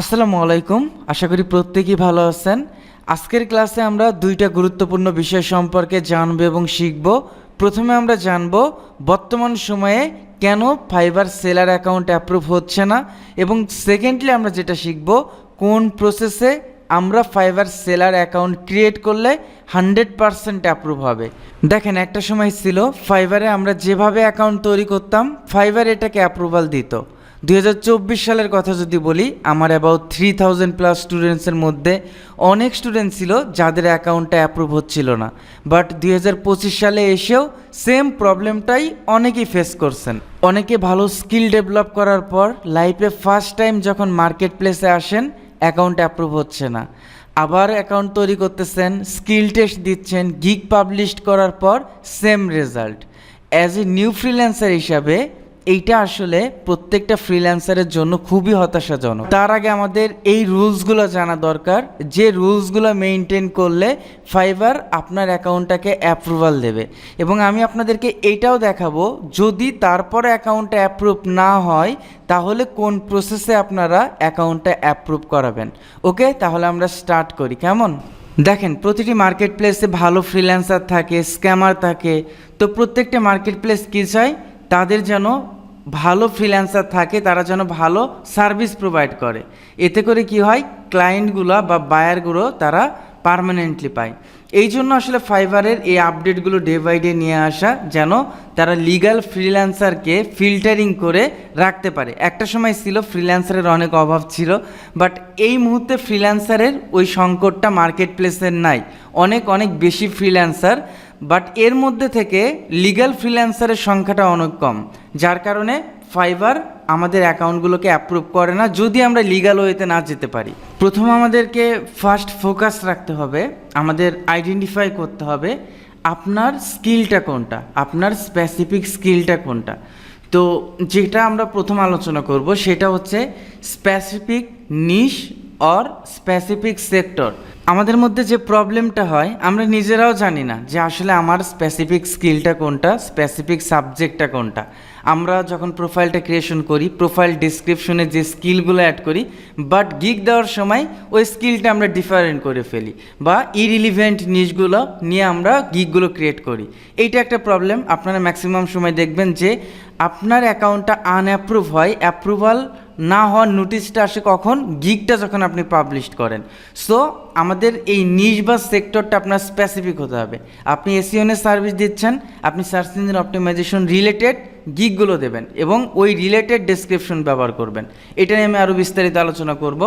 আসসালামু আলাইকুম। আশা করি প্রত্যেকেই ভালো আছেন। আজকের ক্লাসে আমরা দুইটা গুরুত্বপূর্ণ বিষয় সম্পর্কে জানব এবং শিখব। প্রথমে আমরা জানব, বর্তমান সময়ে কেন ফাইবার সেলার অ্যাকাউন্ট অ্যাপ্রুভ হচ্ছে না? এবং সেকেন্ডলি আমরা যেটা শিখব, কোন প্রসেসে আমরা ফাইবার সেলার অ্যাকাউন্ট ক্রিয়েট করলে হান্ড্রেড পারসেন্ট অ্যাপ্রুভ হবে। দেখেন, একটা সময় ছিল, ফাইবারে আমরা যেভাবে অ্যাকাউন্ট তৈরি করতাম, ফাইবার এটাকে অ্যাপ্রুভাল দিত। দুই হাজার চব্বিশ সালের কথা যদি বলি, আমার অ্যাবাউট থ্রি থাউজেন্ড প্লাস স্টুডেন্টসের মধ্যে অনেক স্টুডেন্ট ছিল যাদের অ্যাকাউন্টটা অ্যাপ্রুভ হচ্ছিল না। বাট দুই হাজার পঁচিশ সালে এসেও সেম প্রবলেমটাই অনেকেই ফেস করছেন। অনেকে ভালো স্কিল ডেভেলপ করার পর লাইফে ফার্স্ট টাইম যখন মার্কেট প্লেসে আসেন অ্যাকাউন্ট অ্যাপ্রুভ হচ্ছে না। আবার অ্যাকাউন্ট তৈরি করতেছেন স্কিল টেস্ট দিচ্ছেন গিগ পাবলিশ করার পর same result as a new freelancer হিসাবে এইটা আসলে প্রত্যেকটা ফ্রিল্যান্সারের জন্য খুবই হতাশাজনক। তার আগে আমাদের এই রুলসগুলো জানা দরকার, যে রুলসগুলো মেনটেন করলে ফাইবার আপনার অ্যাকাউন্টটাকে অ্যাপ্রুভাল দেবে। এবং আমি আপনাদেরকে এইটাও দেখাবো, যদি তারপরে অ্যাকাউন্টটা অ্যাপ্রুভ না হয়, তাহলে কোন প্রসেসে আপনারা অ্যাকাউন্টটা অ্যাপ্রুভ করাবেন? ওকে, তাহলে আমরা স্টার্ট করি, কেমন? দেখেন, প্রতিটি মার্কেট প্লেসে ভালো ফ্রিল্যান্সার থাকে স্ক্যামার থাকে। তো প্রত্যেকটা মার্কেট প্লেস কী চায়? তাদের যেন ভালো ফ্রিল্যান্সার থাকে, তারা যেন ভালো সার্ভিস প্রোভাইড করে। এতে করে কি হয়? ক্লায়েন্টগুলো বা বায়ারগুলো তারা পারমানেন্টলি পায়। এই জন্য আসলে ফাইবারের এই আপডেটগুলো ডে বাই ডে নিয়ে আসা, যেন তারা লিগাল ফ্রিল্যান্সারকে ফিল্টারিং করে রাখতে পারে। একটা সময় ছিল ফ্রিল্যান্সারের অনেক অভাব ছিল বাট এই মুহূর্তে ফ্রিল্যান্সারের ওই সংকটটা মার্কেট প্লেসের নাই। অনেক অনেক বেশি ফ্রিল্যান্সার বাট এর মধ্যে থেকে লিগ্যাল ফ্রিল্যান্সারের সংখ্যাটা অনেক কম। যার কারণে ফাইবার আমাদের অ্যাকাউন্টগুলোকে অ্যাপ্রুভ করে না, যদি আমরা লিগাল ওয়েতে না যেতে পারি। প্রথম আমাদেরকে ফার্স্ট ফোকাস রাখতে হবে, আমাদের আইডেন্টিফাই করতে হবে আপনার স্কিলটা কোনটা, আপনার স্পেসিফিক স্কিলটা কোনটা। তো যেটা আমরা প্রথম আলোচনা করব, সেটা হচ্ছে specific niche or specific sector আমাদের মধ্যে যে প্রবলেমটা হয়, আমরা নিজেরাও জানি না যে আসলে আমার স্পেসিফিক স্কিলটা কোনটা স্পেসিফিক সাবজেক্টটা কোনটা। আমরা যখন প্রোফাইলটা ক্রিয়েশন করি প্রোফাইল ডিসক্রিপশনে যে স্কিলগুলো অ্যাড করি বাট গিগ দেওয়ার সময় ওই স্কিলটা আমরা ডিফারেন্ট করে ফেলি, বা ইরিলিভেন্ট নিউজগুলো নিয়ে আমরা গিগগুলো ক্রিয়েট করি। এইটা একটা প্রবলেম আপনারা ম্যাক্সিমাম সময় দেখবেন যে আপনার অ্যাকাউন্টটা আনঅ্যাপ্রুভ হয় অ্যাপ্রুভাল না হওয়ার নোটিশটা আসে কখন? গিগটা যখন আপনি পাবলিশ করেন। সো আমাদের এই নিজ বা সেক্টরটা আপনার স্পেসিফিক হতে হবে। আপনি এসিওনের সার্ভিস দিচ্ছেন, আপনি সার্চ ইঞ্জিন অপটিমাইজেশন রিলেটেড গিকগুলো দেবেন এবং ওই রিলেটেড ডেসক্রিপশন ব্যবহার করবেন। এটা নিয়ে আমি আরও বিস্তারিত আলোচনা করব।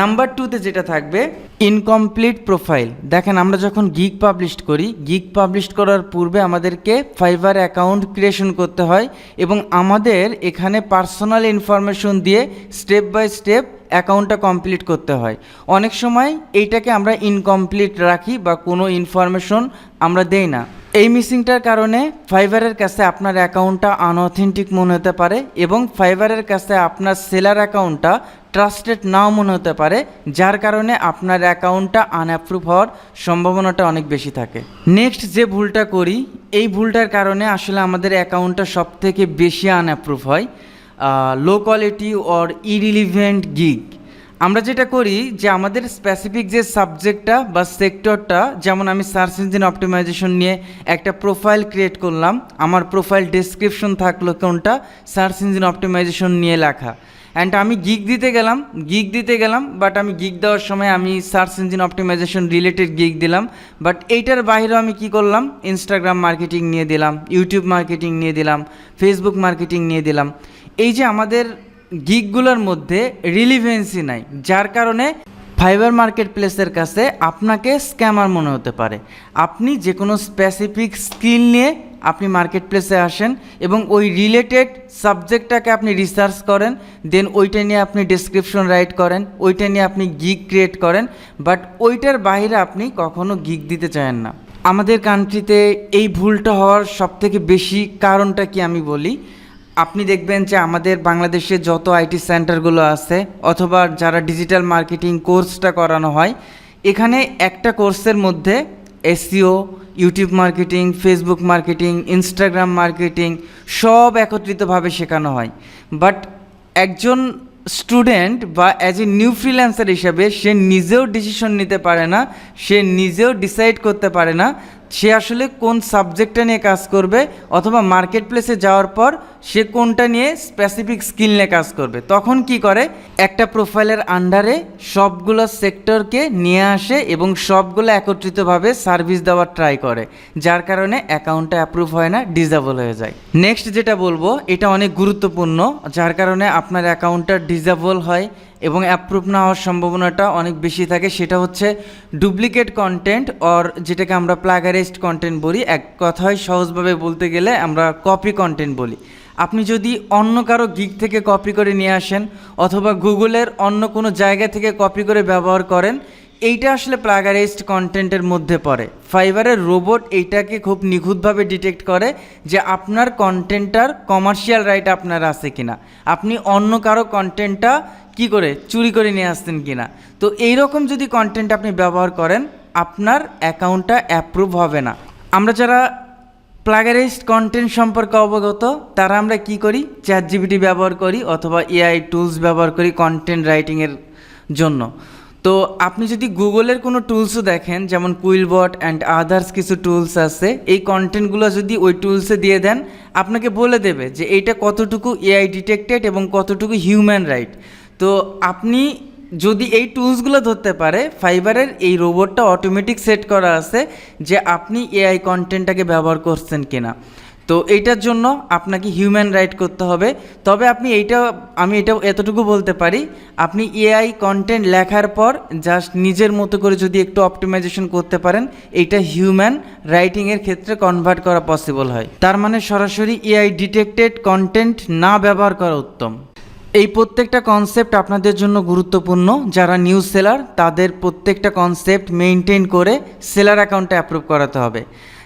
নাম্বার টুতে যেটা থাকবে ইনকমপ্লিট প্রোফাইল দেখেন, আমরা যখন গিগ পাবলিশ করি গিগ পাবলিশ করার পূর্বে আমাদেরকে ফাইবার অ্যাকাউন্ট ক্রিয়েশন করতে হয় এবং আমাদের এখানে পার্সোনাল ইনফরমেশন দিয়ে স্টেপ বাই স্টেপ অ্যাকাউন্টটা কমপ্লিট করতে হয়। অনেক সময় এইটাকে আমরা ইনকমপ্লিট রাখি বা কোনো ইনফরমেশন আমরা দেই না। এই মিসিংটার কারণে ফাইবারের কাছে আপনার অ্যাকাউন্টটা আনঅথেন্টিক মনে হতে পারে এবং ফাইবারের কাছে আপনার সেলার অ্যাকাউন্টটা ট্রাস্টেড নাও মনে হতে পারে, যার কারণে আপনার অ্যাকাউন্টটা আনঅ্যাপ্রুভ হওয়ার সম্ভাবনাটা অনেক বেশি থাকে। নেক্সট যে ভুলটা করি, এই ভুলটার কারণে আসলে আমাদের অ্যাকাউন্টটা সব থেকে বেশি আনঅ্যাপ্রুভ হয় low quality or irrelevant gig আমরা যেটা করি যে আমাদের স্পেসিফিক যে সাবজেক্টটা বা সেক্টরটা যেমন আমি সার্চ ইঞ্জিন অপটিমাইজেশন নিয়ে একটা প্রোফাইল ক্রিয়েট করলাম, আমার প্রোফাইল ডেসক্রিপশন থাকল কোনটা সার্চ ইঞ্জিন অপটিমাইজেশন নিয়ে লেখা। অ্যান্ড আমি গিগ দিতে গেলাম গিগ দিতে গেলাম বাট আমি গিগ দেওয়ার সময় আমি search engine optimisation related gig দিলাম বাট এইটার বাইরেও আমি কি করলাম ইনস্টাগ্রাম মার্কেটিং নিয়ে দিলাম ইউটিউব মার্কেটিং নিয়ে দিলাম ফেসবুক মার্কেটিং নিয়ে দিলাম। এই যে আমাদের গিগগুলোর মধ্যে রিলিভেন্সি নাই, যার কারণে ফাইবার মার্কেট প্লেসের কাছে আপনাকে স্ক্যামার মনে হতে পারে। আপনি যে কোনো স্পেসিফিক স্কিল নিয়ে আপনি মার্কেট প্লেসে আসেন এবং ওই রিলেটেড সাবজেক্টটাকে আপনি রিসার্চ করেন দেন ওইটা নিয়ে আপনি ডেসক্রিপশন রাইট করেন, ওইটা নিয়ে আপনি গিগ ক্রিয়েট করেন বাট ওইটার বাইরে আপনি কখনো গিগ দিতে চান না। আমাদের কান্ট্রিতে এই ভুলটা হওয়ার সবথেকে বেশি কারণটা কি আমি বলি? আপনি দেখবেন যে আমাদের বাংলাদেশে যত আইটি সেন্টারগুলো আছে, অথবা যারা ডিজিটাল মার্কেটিং কোর্সটা করানো হয়, এখানে একটা কোর্সের মধ্যে SEO YouTube marketing, Facebook marketing, Instagram marketing সব একত্রিতভাবে শেখানো হয়। বাট একজন স্টুডেন্ট বা অ্যাজ এ নিউ ফ্রিল্যান্সার হিসাবে সে নিজেও ডিসিশন নিতে পারে না, সে নিজেও ডিসাইড করতে পারে না সে আসলে কোন সাবজেক্টটা নিয়ে কাজ করবে অথবা মার্কেট প্লেসে যাওয়ার পর সে কোনটা নিয়ে স্পেসিফিক স্কিল নিয়ে কাজ করবে? তখন কি করে? একটা প্রোফাইলের আন্ডারে সবগুলো সেক্টরকে নিয়ে আসে এবং সবগুলো একত্রিতভাবে সার্ভিস দেওয়ার ট্রাই করে, যার কারণে অ্যাকাউন্টটা অ্যাপ্রুভ হয় না ডিজেবল হয়ে যায়। নেক্সট যেটা বলব, এটা অনেক গুরুত্বপূর্ণ, যার কারণে আপনার অ্যাকাউন্টটা ডিজেবল হয়। এবং অ্যাপ্রুভ না হওয়ার সম্ভাবনাটা অনেক বেশি থাকে, সেটা হচ্ছে ডুপ্লিকেট কন্টেন্ট অর যেটাকে আমরা প্লাগারেস্ট কন্টেন্ট বলি, এক কথায় সহজভাবে বলতে গেলে আমরা কপি কন্টেন্ট বলি। আপনি যদি অন্য কারও গিক থেকে কপি করে নিয়ে আসেন, অথবা গুগলের অন্য কোনো জায়গা থেকে কপি করে ব্যবহার করেন এইটা আসলে প্লাগারাইজড কন্টেন্টের মধ্যে পড়ে। ফাইবারের রোবট এইটাকে খুব নিখুঁতভাবে ডিটেক্ট করে যে আপনার কন্টেন্টটার কমার্শিয়াল রাইট আপনার আছে কিনা। আপনি অন্য কারও কন্টেন্টটা কি করে, চুরি করে নিয়ে আসতেন কিনা। তো এই রকম যদি কন্টেন্ট আপনি ব্যবহার করেন, আপনার অ্যাকাউন্টটা অ্যাপ্রুভ হবে না। আমরা যারা প্লাগারাইজড কন্টেন্ট সম্পর্কে অবগত, তারা আমরা কি করি? চ্যাট জিবিটি ব্যবহার করি অথবা এআই টুলস ব্যবহার করি কন্টেন্ট রাইটিংয়ের জন্য। তো আপনি যদি গুগলের কোনো টুলসও দেখেন, যেমন কুইলবট অ্যান্ড আদার্স কিছু টুলস আছে, এই কন্টেন্টগুলো যদি ওই টুলসে দিয়ে দেন, আপনাকে বলে দেবে যে এইটা কতটুকু এআই ডিটেক্টেড এবং কতটুকু হিউম্যান রাইট তো আপনি যদি এই টুলসগুলো ধরতে পারে, ফাইবারের এই রোবটটা অটোমেটিক সেট করা আছে যে আপনি এআই কন্টেন্টটাকে ব্যবহার করছেন কিনা। তো এইটার জন্য আপনাকে হিউম্যান রাইট করতে হবে। তবে আপনি এইটা, আমি এটা এতটুকু বলতে পারি, আপনি এআই কন্টেন্ট লেখার পর জাস্ট নিজের মতো করে যদি একটু অপটিমাইজেশন করতে পারেন, এইটা হিউম্যান রাইটিংয়ের ক্ষেত্রে কনভার্ট করা পসিবল হয়। তার মানে সরাসরি এআই ডিটেক্টেড কন্টেন্ট না ব্যবহার করা উত্তম। এই প্রত্যেকটা কনসেপ্ট আপনাদের জন্য গুরুত্বপূর্ণ। যারা নিউজ সেলার তাদের প্রত্যেকটা কনসেপ্ট মেনটেন করে সেলার অ্যাকাউন্টে অ্যাপ্রুভ করাতে হবে।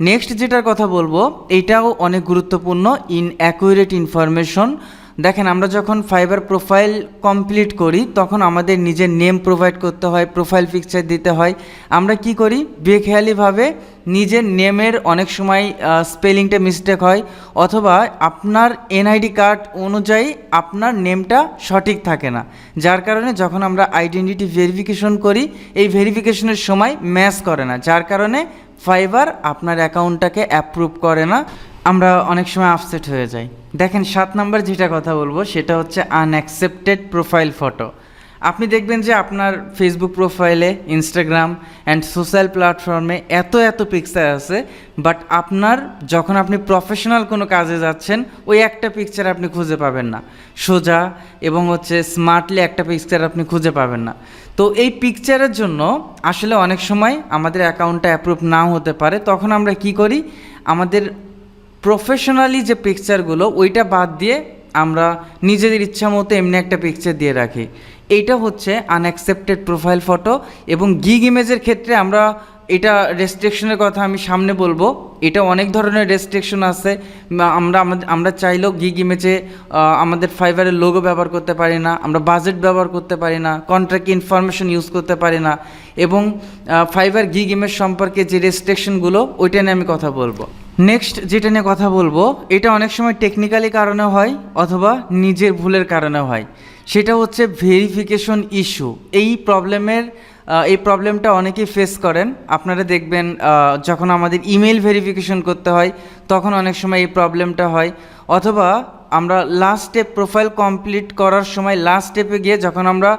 নেক্সট যেটার কথা বলব, এটাও অনেক গুরুত্বপূর্ণ ইন অ্যাকুরেট ইনফরমেশন দেখেন, আমরা যখন ফাইবার প্রোফাইল কমপ্লিট করি, তখন আমাদের নিজের নেম প্রোভাইড করতে হয় প্রোফাইল পিকচার দিতে হয়। আমরা কি করি? বেখেয়ালিভাবে নিজের নেমের অনেক সময় স্পেলিংটা মিস্টেক হয়, অথবা আপনার এনআইডি কার্ড অনুযায়ী আপনার নেমটা সঠিক থাকে না। যার কারণে যখন আমরা আইডেন্টিটি ভেরিফিকেশন করি, এই ভেরিফিকেশনের সময় ম্যাচ করে না। যার কারণে ফাইবার আপনার অ্যাকাউন্টটাকে অ্যাপ্রুভ করে না, আমরা অনেক সময় আপসেট হয়ে যাই। দেখেন সাত নাম্বার যেটা কথা বলব, সেটা হচ্ছে আনঅ্যাকসেপ্টেড প্রোফাইল ফটো আপনি দেখবেন যে আপনার ফেসবুক প্রোফাইলে ইনস্টাগ্রাম অ্যান্ড সোশ্যাল প্ল্যাটফর্মে এত এত পিকচার আছে বাট আপনার যখন আপনি প্রফেশনাল কোনো কাজে যাচ্ছেন, ওই একটা পিকচার আপনি খুঁজে পাবেন না। সোজা এবং হচ্ছে স্মার্টলি একটা পিকচার আপনি খুঁজে পাবেন না। তো এই পিকচারের জন্য আসলে অনেক সময় আমাদের অ্যাকাউন্টটা অ্যাপ্রুভ নাও হতে পারে, তখন আমরা কি করি? আমাদের প্রফেশনালি যে পিকচারগুলো ওইটা বাদ দিয়ে আমরা নিজেদের ইচ্ছা মতো এমনি একটা পিকচার দিয়ে রাখি। এইটা হচ্ছে আনঅ্যাকসেপ্টেড প্রোফাইল ফটো এবং গিগ ইমেজের ক্ষেত্রে আমরা এটা রেস্ট্রিকশনের কথা আমি সামনে বলব। এটা অনেক ধরনের রেস্ট্রিকশন আছে। আমরা আমরা চাইলেও গিগ ইমেজে আমাদের ফাইবারের লোগো ব্যবহার করতে পারি না, আমরা বাজেট ব্যবহার করতে পারি না কন্ট্রাক্ট ইনফরমেশন ইউজ করতে পারি না এবং ফাইবার গিগ ইমেজ সম্পর্কে যে রেস্ট্রিকশনগুলো ওইটা নিয়ে আমি কথা বলব। নেক্সট যেটা নিয়ে কথা বলব, এটা অনেক সময় টেকনিক্যালি কারণে হয় অথবা নিজের ভুলের কারণে হয়। সেটা হচ্ছে ভেরিফিকেশন ইস্যু এই প্রবলেমের এই প্রবলেমটা অনেকেই ফেস করেন। আপনারা দেখবেন যখন আমাদের ইমেল ভেরিফিকেশন করতে হয়, তখন অনেক সময় এই প্রবলেমটা হয়। অথবা আমরা লাস্ট স্টেপ প্রোফাইল কমপ্লিট করার সময় লাস্ট স্টেপে গিয়ে যখন আমরা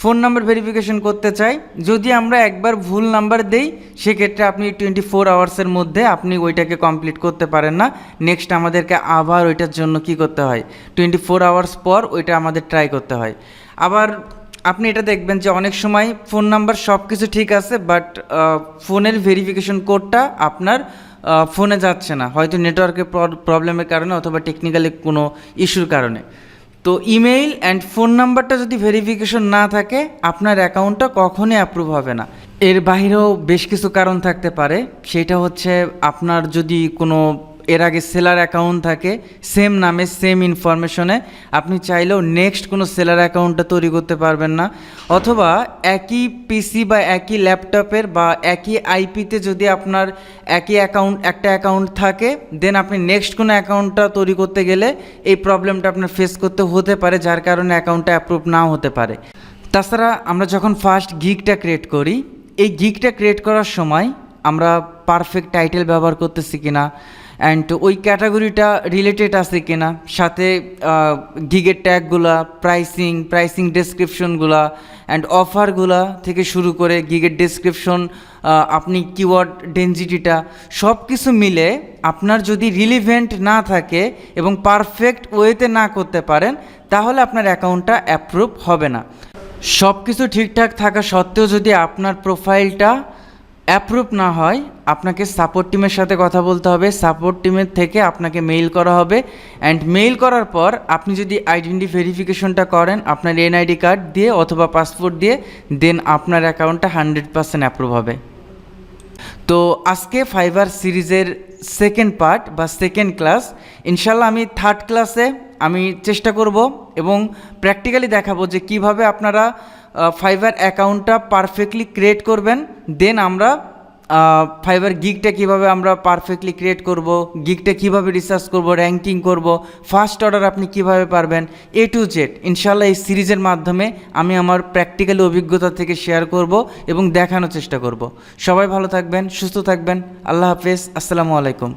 ফোন নাম্বার ভেরিফিকেশন করতে চাই, যদি আমরা একবার ভুল নাম্বার দেই, সেক্ষেত্রে আপনি টোয়েন্টি ফোর আওয়ার্সের মধ্যে আপনি ওইটাকে কমপ্লিট করতে পারেন না। নেক্সট আমাদেরকে আবার ওইটার জন্য কি করতে হয়? টোয়েন্টি ফোর আওয়ার্স পর ওইটা আমাদের ট্রাই করতে হয়। আবার আপনি এটা দেখবেন যে অনেক সময় ফোন নাম্বার সব কিছু ঠিক আছে বাট ফোনের ভেরিফিকেশন কোডটা আপনার ফোনে যাচ্ছে না। হয়তো নেটওয়ার্কের প্রবলেমের কারণে অথবা টেকনিক্যালি কোনো ইস্যুর কারণে। তো ইমেইল অ্যান্ড ফোন নাম্বারটা যদি ভেরিফিকেশন না থাকে, আপনার অ্যাকাউন্টটা কখনই অ্যাপ্রুভ হবে না। এর বাহিরেও বেশ কিছু কারণ থাকতে পারে। সেটা হচ্ছে আপনার যদি কোনো এর আগে সেলার অ্যাকাউন্ট থাকে সেম নামে সেম ইনফরমেশনে আপনি চাইলেও নেক্সট কোনো সেলার অ্যাকাউন্টটা তৈরি করতে পারবেন না। অথবা একই পিসি বা একই ল্যাপটপের বা একই আইপিতে যদি আপনার একই অ্যাকাউন্ট একটা অ্যাকাউন্ট থাকে দেন আপনি নেক্সট কোনো অ্যাকাউন্টটা তৈরি করতে গেলে এই প্রবলেমটা আপনার ফেস করতে হতে পারে, যার কারণে অ্যাকাউন্টটা অ্যাপ্রুভ নাও হতে পারে। তাছাড়া আমরা যখন ফার্স্ট গিগটা ক্রিয়েট করি, এই গিগটা ক্রিয়েট করার সময় আমরা পারফেক্ট টাইটেল ব্যবহার করতেছি কিনা অ্যান্ড ওই ক্যাটাগরিটা রিলেটেড আছে কিনা, সাথে গিগের ট্যাগগুলা প্রাইসিং প্রাইসিং ডেসক্রিপশনগুলা অ্যান্ড অফারগুলা থেকে শুরু করে গিগের ডেসক্রিপশন আপনি কিওয়ার্ড ডেনজিটিটা সব কিছু মিলে আপনার যদি রিলিভেন্ট না থাকে এবং পারফেক্ট ওয়েতে না করতে পারেন, তাহলে আপনার অ্যাকাউন্টটা অ্যাপ্রুভ হবে না। সব কিছু ঠিকঠাক থাকা সত্ত্বেও যদি আপনার প্রোফাইলটা অ্যাপ্রুভ না হয়, আপনাকে সাপোর্ট টিমের সাথে কথা বলতে হবে সাপোর্ট টিমের থেকে আপনাকে মেইল করা হবে অ্যান্ড মেইল করার পর আপনি যদি আইডেন্টি ভেরিফিকেশনটা করেন, আপনার এনআইডি কার্ড দিয়ে অথবা পাসপোর্ট দিয়ে দেন আপনার অ্যাকাউন্টটা হান্ড্রেড পার্সেন্ট অ্যাপ্রুভ হবে। তো আজকে ফাইবার সিরিজের সেকেন্ড পার্ট বা সেকেন্ড ক্লাস ইনশাল্লাহ আমি থার্ড ক্লাসে আমি চেষ্টা করব এবং প্র্যাকটিক্যালি দেখাবো যে কীভাবে আপনারা ফাইবার অ্যাকাউন্টটা পারফেক্টলি ক্রিয়েট করবেন। দেন আমরা ফাইবার গিগটা কীভাবে আমরা পারফেক্টলি ক্রিয়েট করব গিগটা কীভাবে রিসার্চ করব র্যাঙ্কিং করব ফার্স্ট অর্ডার আপনি কীভাবে পারবেন এ টু জেড ইনশাল্লাহ এই সিরিজের মাধ্যমে আমি আমার প্র্যাকটিক্যালি অভিজ্ঞতা থেকে শেয়ার করব এবং দেখানোর চেষ্টা করব। সবাই ভালো থাকবেন, সুস্থ থাকবেন। আল্লাহ হাফেজ। আসসালামু আলাইকুম।